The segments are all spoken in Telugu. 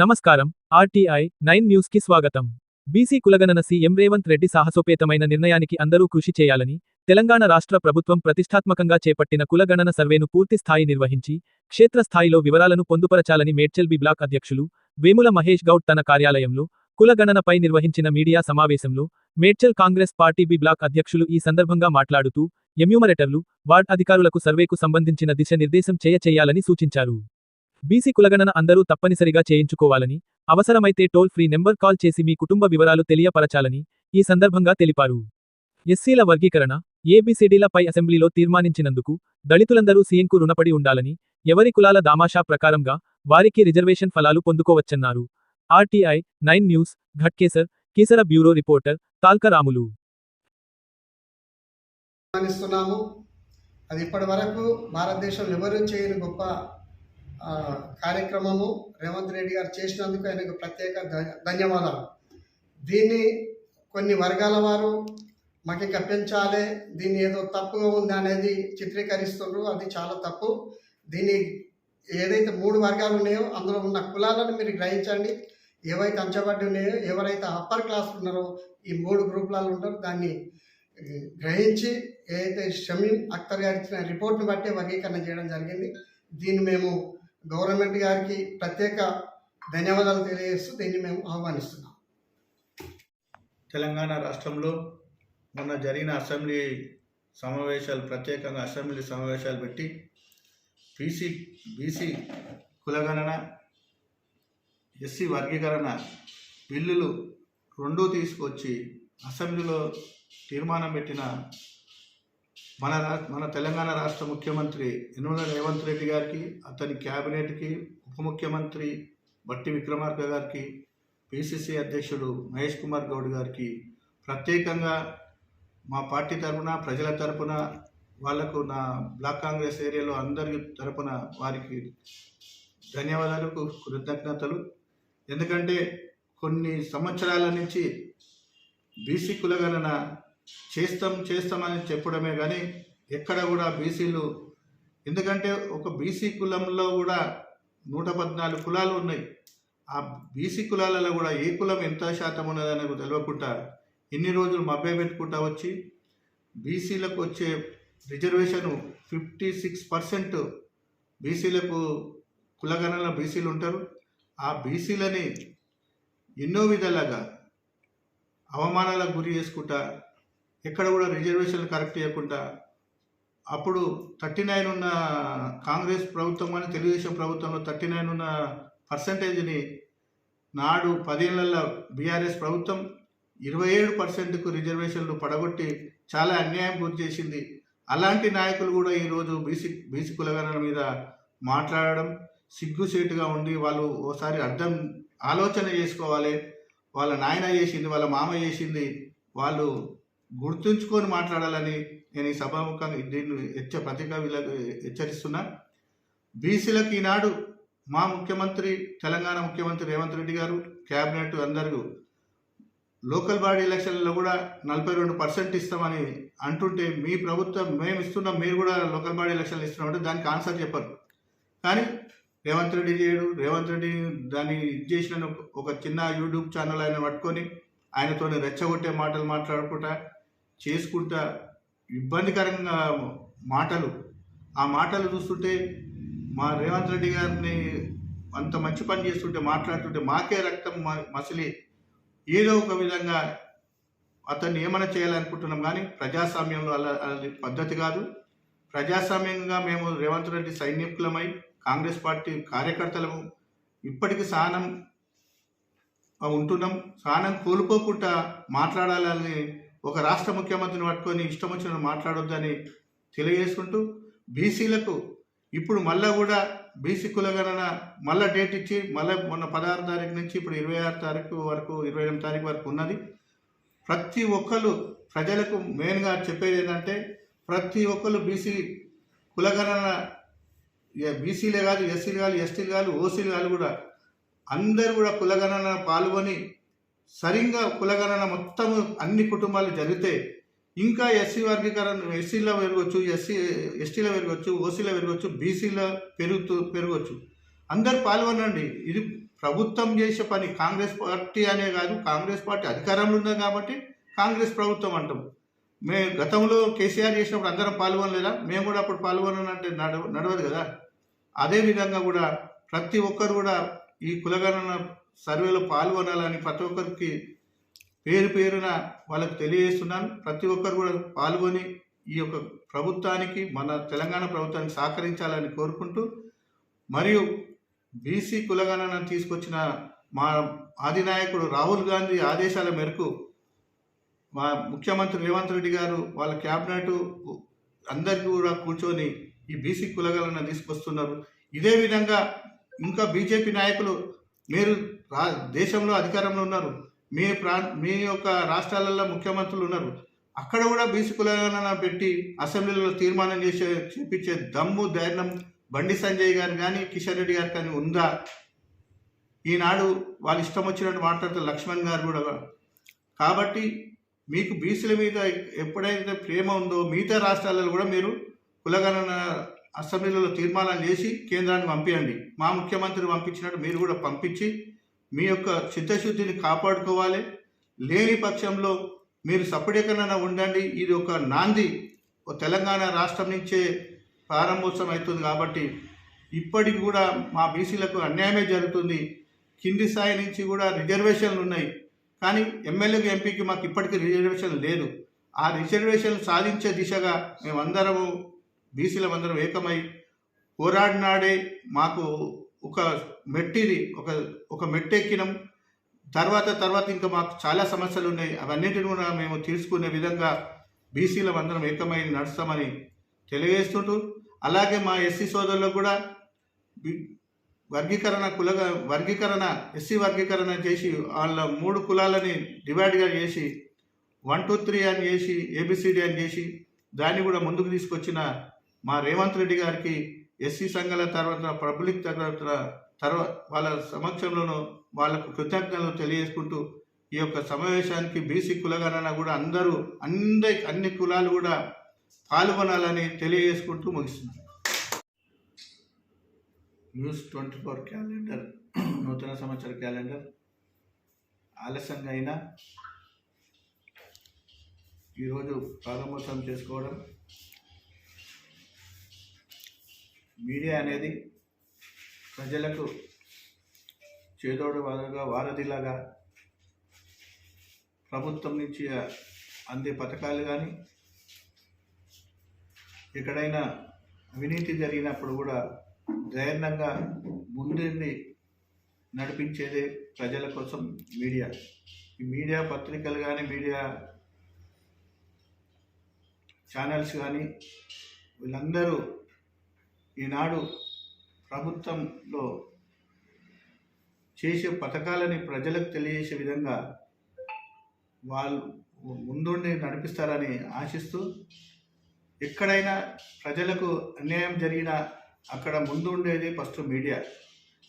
నమస్కారం. ఆర్టీఐ నైన్ న్యూస్కి స్వాగతం. బీసీ కులగణన సీఎం రేవంత్ రెడ్డి సాహసోపేతమైన నిర్ణయానికి అందరూ కృషి చేయాలని తెలంగాణ రాష్ట్ర ప్రభుత్వం ప్రతిష్టాత్మకంగా చేపట్టిన కులగణన సర్వేను పూర్తిస్థాయి నిర్వహించి క్షేత్రస్థాయిలో వివరాలను పొందుపరచాలని మేడ్చల్ బి బ్లాక్ అధ్యక్షులు వేముల మహేష్ గౌడ్ తన కార్యాలయంలో కులగణనపై నిర్వహించిన మీడియా సమావేశంలో Medchal Congress party B block అధ్యక్షులు ఈ సందర్భంగా మాట్లాడుతూ ఎమ్యూమరేటర్లు వార్డ్ అధికారులకు సర్వేకు సంబంధించిన దిశనిర్దేశం చేయ చేయాలని సూచించారు. బీసీ కులగణన అందరూ తప్పనిసరిగా చేయించుకోవాలని అవసరమైతే టోల్ ఫ్రీ నెంబర్ కాల్ చేసి మీ కుటుంబ వివరాలు తెలియపరచాలని ఈ సందర్భంగా తెలిపారు. ఎస్సీల వర్గీకరణ ఏబీసీడీలపై అసెంబ్లీలో తీర్మానించినందుకు దళితులందరూ సీఎంకు రుణపడి ఉండాలని ఎవరి కులాల దామాషా ప్రకారంగా వారికి రిజర్వేషన్ ఫలాలు పొందుకోవచ్చన్నారు. RTI nine news Ghatkesar Keesara bureau reporter Talka Ramulu అది ఇప్పటి వరకు భారతదేశంలో ఎవరూ చేయని గొప్ప కార్యక్రమము రేవంత్ రెడ్డి గారు చేసినందుకు ఆయనకు ప్రత్యేక ధన్యవాదాలు. దీన్ని కొన్ని వర్గాల వారు మాకు ఇక పెంచాలి దీన్ని ఏదో తప్పుగా ఉంది అనేది చిత్రీకరిస్తున్నారు అది చాలా తప్పు. దీన్ని ఏదైతే మూడు వర్గాలు ఉన్నాయో అందులో ఉన్న కులాలను మీరు గ్రహించండి. ఏవైతే అంచబడి ఉన్నాయో ఎవరైతే అప్పర్ క్లాస్ ఉన్నారో ఈ మూడు గ్రూపులలో ఉంటారో. దాన్ని గ్రహించి ఏదైతే షమీం అఖ్తర్ గారు ఇచ్చిన రిపోర్ట్ని బట్టి వర్గీకరణ చేయడం జరిగింది. దీన్ని మేము గవర్నమెంట్ గారికి ప్రత్యేక ధన్యవాదాలు తెలియజేస్తూ దీన్ని మేము ఆహ్వానిస్తున్నాం. తెలంగాణ రాష్ట్రంలో మొన్న జరిగిన అసెంబ్లీ సమావేశాలు ప్రత్యేకంగా అసెంబ్లీ సమావేశాలు పెట్టి బీసీ బీసీ కులగణన ఎస్సీ వర్గీకరణ బిల్లులు రెండూ తీసుకొచ్చి అసెంబ్లీలో తీర్మానం పెట్టిన మన రా మన తెలంగాణ రాష్ట్ర ముఖ్యమంత్రి యనమల రేవంత్ రెడ్డి గారికి అతని క్యాబినెట్కి ఉప ముఖ్యమంత్రి బట్టి విక్రమార్క గారికి పిసిసి అధ్యక్షుడు మహేష్ కుమార్ గౌడ్ గారికి ప్రత్యేకంగా మా పార్టీ తరఫున ప్రజల తరపున వాళ్ళకు నా బ్లాక్ కాంగ్రెస్ ఏరియాలో అందరి తరఫున వారికి ధన్యవాదాలకు కృతజ్ఞతలు. ఎందుకంటే కొన్ని సంవత్సరాల నుంచి బీసీ కులగణన చేస్తాం చేస్తామని చెప్పడమే కానీ ఎక్కడ కూడా బీసీలు ఎందుకంటే ఒక బీసీ కులంలో కూడా నూట పద్నాలుగు కులాలు ఉన్నాయి. ఆ బీసీ కులాలలో కూడా ఏ కులం ఎంత శాతం ఉన్నదని తెలియకుండా ఇన్ని రోజులు మభ్య పెట్టుకుంటా వచ్చి బీసీలకు వచ్చే రిజర్వేషన్ ఫిఫ్టీ సిక్స్ పర్సెంట్ బీసీలకు కులగణన బీసీలు ఉంటారు. ఆ బీసీలని ఎన్నో విధాలుగా అవమానాలకు గురి చేసుకుంటా ఎక్కడ కూడా రిజర్వేషన్లు కరెక్ట్ చేయకుండా అప్పుడు థర్టీ నైన్ ఉన్న కాంగ్రెస్ ప్రభుత్వం కానీ తెలుగుదేశం ప్రభుత్వంలో థర్టీ నైన్ ఉన్న పర్సంటేజ్ని నాడు పదేళ్ళలో బీఆర్ఎస్ ప్రభుత్వం ఇరవై ఏడు పర్సెంట్కు రిజర్వేషన్లు పడగొట్టి చాలా అన్యాయం గురి చేసింది. అలాంటి నాయకులు కూడా ఈరోజు బీసీ బీసీ కులగణన మీద మాట్లాడడం సిగ్గుసేటుగా ఉండి వాళ్ళు ఓసారి అర్థం ఆలోచన చేసుకోవాలి. వాళ్ళ నాయన చేసింది వాళ్ళ మామ చేసింది వాళ్ళు గుర్తుంచుకొని మాట్లాడాలని నేను ఈ సభాముఖంగా దీన్ని హెచ్చ పత్రికా హెచ్చరిస్తున్నా. బీసీలకు ఈనాడు మా ముఖ్యమంత్రి తెలంగాణ ముఖ్యమంత్రి రేవంత్ రెడ్డి గారు క్యాబినెట్ అందరూ లోకల్ బాడీ ఎలక్షన్లో కూడా నలభై రెండు పర్సెంట్ ఇస్తామని అంటుంటే మీ ప్రభుత్వం మేము ఇస్తున్నాం మీరు కూడా లోకల్ బాడీ ఎలక్షన్లు ఇస్తున్నామంటే దానికి ఆన్సర్ చెప్పరు. కానీ రేవంత్ రెడ్డి చేయడు. రేవంత్ రెడ్డి దాన్ని ఇది చేసిన ఒక చిన్న యూట్యూబ్ ఛానల్ ఆయన పట్టుకొని ఆయనతో రెచ్చగొట్టే మాటలు మాట్లాడుకుంటా చేసుకుంటా ఇబ్బందికరంగా మాటలు. ఆ మాటలు చూస్తుంటే మా రేవంత్ రెడ్డి గారిని అంత మంచి పని చేస్తుంటే మాట్లాడుతుంటే మాకే రక్తం మ- మసిలి ఏదో ఒక విధంగా అతన్ని ఏమైనా చేయాలనుకుంటున్నాం కానీ ప్రజాస్వామ్యంలో అలా పద్ధతి కాదు. ప్రజాస్వామ్యంగా మేము రేవంత్ రెడ్డి సైనికులమై కాంగ్రెస్ పార్టీ కార్యకర్తలము ఇప్పటికి సహనం ఉంటున్నాం. సహనం కోల్పోకుండా మాట్లాడాలని ఒక రాష్ట్ర ముఖ్యమంత్రిని పట్టుకొని ఇష్టం వచ్చిన మాట్లాడొద్దని తెలియజేసుకుంటూ బీసీలకు ఇప్పుడు మళ్ళా కూడా బీసీ కులగణన మళ్ళా డేట్ ఇచ్చి మళ్ళీ మొన్న పదహారు తారీఖు నుంచి ఇప్పుడు ఇరవై ఆరు తారీఖు వరకు ఇరవై ఎనిమిది తారీఖు వరకు ఉన్నది. ప్రతి ఒక్కరు ప్రజలకు మెయిన్గా చెప్పేది ఏంటంటే ప్రతి ఒక్కరు బీసీ కులగణన బీసీలే కాదు ఎస్సీలు కాదు ఎస్టీలు కాదు ఓసీలు కాదు కూడా అందరూ కూడా కులగణన పాల్గొని సరిగ్గా కులగణన మొత్తం అన్ని కుటుంబాలు జరిగితే ఇంకా ఎస్సీ వర్గీకరణ ఎస్సీలో పెరగవచ్చు ఎస్సీ ఎస్టీలో పెరగవచ్చు ఓసీలో పెరగవచ్చు బీసీలో పెరుగుతూ పెరగవచ్చు అందరు పాల్గొనండి. ఇది ప్రభుత్వం చేసే పని. కాంగ్రెస్ పార్టీ అనే కాదు కాంగ్రెస్ పార్టీ అధికారంలో ఉంది కాబట్టి కాంగ్రెస్ ప్రభుత్వం అంటాం. మే గతంలో కేసీఆర్ చేసినప్పుడు అందరం పాల్గొనలేదా? మేము కూడా అప్పుడు పాల్గొనంటే నడవ నడవదు కదా? అదే విధంగా కూడా ప్రతి ఒక్కరు కూడా ఈ కులగణన సర్వేలో పాల్గొనాలని ప్రతి ఒక్కరికి పేరు పేరున వాళ్ళకు తెలియజేస్తున్నాను. ప్రతి ఒక్కరు కూడా పాల్గొని ఈ యొక్క ప్రభుత్వానికి మన తెలంగాణ ప్రభుత్వానికి సహకరించాలని కోరుకుంటూ మరియు బీసీ కులగణన తీసుకొచ్చిన మా ఆదినాయకుడు రాహుల్ గాంధీ ఆదేశాల మేరకు మా ముఖ్యమంత్రి రేవంత్ రెడ్డి గారు వాళ్ళ క్యాబినెట్ అందరికీ కూడా కూర్చొని ఈ బీసీ కులగణన తీసుకొస్తున్నారు. ఇదే విధంగా ఇంకా బీజేపీ నాయకులు మీరు రా దేశంలో అధికారంలో ఉన్నారు. మీ ప్రా మీ యొక్క రాష్ట్రాలలో ముఖ్యమంత్రులు ఉన్నారు. అక్కడ కూడా బీసీ కులగణన పెట్టి అసెంబ్లీలో తీర్మానం చేసే చూపించే దమ్ము ధైర్యం బండి సంజయ్ గారు కానీ కిషన్ రెడ్డి గారు కానీ ఉందా? ఈనాడు వాళ్ళు ఇష్టం వచ్చినట్టు మాట్లాడుతూ లక్ష్మణ్ గారు కూడా కాబట్టి మీకు బీసీల మీద ఎప్పుడైతే ప్రేమ ఉందో మిగతా రాష్ట్రాలలో కూడా మీరు కులగణన అసెంబ్లీలలో తీర్మానాలు చేసి కేంద్రానికి పంపించండి మా ముఖ్యమంత్రి పంపించినట్టు మీరు కూడా పంపించి మీ యొక్క చిత్తశుద్ధిని కాపాడుకోవాలి. లేని పక్షంలో మీరు సపడీకరణ ఉండండి. ఇది ఒక నాంది. ఓ తెలంగాణ రాష్ట్రం నుంచే ప్రారంభోత్సవం అవుతుంది కాబట్టి ఇప్పటికి కూడా మా బీసీలకు అన్యాయమే జరుగుతుంది. కింది స్థాయి నుంచి కూడా రిజర్వేషన్లు ఉన్నాయి. కానీ ఎమ్మెల్యేకి ఎంపీకి మాకు ఇప్పటికీ రిజర్వేషన్ లేదు. ఆ రిజర్వేషన్ సాధించే దిశగా మేమందరము బీసీలమందరం ఏకమై పోరాడినాడే మాకు ఒక మెట్టిది ఒక ఒక మెట్టెక్కినం. తర్వాత తర్వాత ఇంకా మాకు చాలా సమస్యలు ఉన్నాయి అవన్నిటిని కూడా మేము తీసుకునే విధంగా బీసీల అందరం ఏకమై నడుస్తామని తెలియజేస్తుంటూ అలాగే మా ఎస్సీ సోదరులకు కూడా వర్గీకరణ కులగా వర్గీకరణ ఎస్సీ వర్గీకరణ చేసి వాళ్ళ మూడు కులాలని డివైడ్గా చేసి వన్ టూ త్రీ అని చేసి ఏబిసిడి అని చేసి దాన్ని కూడా ముందుకు తీసుకొచ్చిన మా రేవంత్ రెడ్డి గారికి ఎస్సీ సంఘాల తర్వాత పబ్లిక్ తర్వాత తర్వాత వాళ్ళ సమక్షంలోనూ వాళ్ళకు కృతజ్ఞతలు తెలియజేసుకుంటూ ఈ యొక్క సమావేశానికి బీసీ కులగణన కూడా అందరూ అందరి అన్ని కులాలు కూడా పాల్గొనాలని తెలియజేసుకుంటూ ముగిస్తున్నారు న్యూస్ ట్వంటీ ఫోర్ క్యాలెండర్ నూతన సంవత్సర క్యాలెండర్. ఆలస్యంగా అయినా ఈరోజు ప్రారంభోత్సవం చేసుకోవడం మీడియా అనేది ప్రజలకు చేదోడు వారుగా వారధిలాగా ప్రభుత్వం నుంచి అందే పథకాలు కానీ ఎక్కడైనా అవినీతి జరిగినప్పుడు కూడా ధైర్యంగా ముందుండి నడిపించేదే ప్రజల కోసం మీడియా. ఈ మీడియా పత్రికలు కానీ మీడియా ఛానల్స్ కానీ వీళ్ళందరూ ఈనాడు ప్రభుత్వంలో చేసే పథకాలని ప్రజలకు తెలియజేసే విధంగా వాళ్ళు ముందుండి నడిపిస్తారని ఆశిస్తూ ఎక్కడైనా ప్రజలకు అన్యాయం జరిగినా అక్కడ ముందు ఉండేది ఫస్ట్ మీడియా.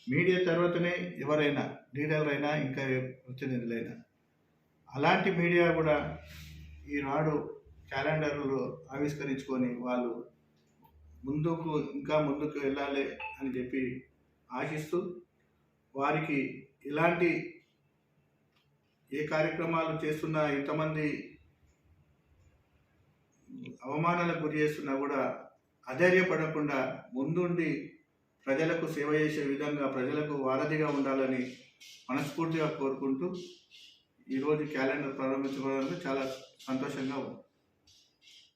మీడియా తర్వాతనే ఎవరైనా లీడర్లైనా ఇంకా ప్రతినిధులైనా. అలాంటి మీడియా కూడా ఈనాడు క్యాలెండర్లు ఆవిష్కరించుకొని వాళ్ళు ముందుకు ఇంకా ముందుకు వెళ్ళాలి అని చెప్పి ఆశిస్తూ వారికి ఇలాంటి ఏ కార్యక్రమాలు చేస్తున్నా ఇంతమంది అవమానాలకు గురి చేస్తున్నా కూడా అధైర్యపడకుండా ముందుండి ప్రజలకు సేవ చేసే విధంగా ప్రజలకు వారధిగా ఉండాలని మనస్ఫూర్తిగా కోరుకుంటూ ఈరోజు క్యాలెండర్ ప్రారంభించుకోవడానికి చాలా సంతోషంగా ఉంది.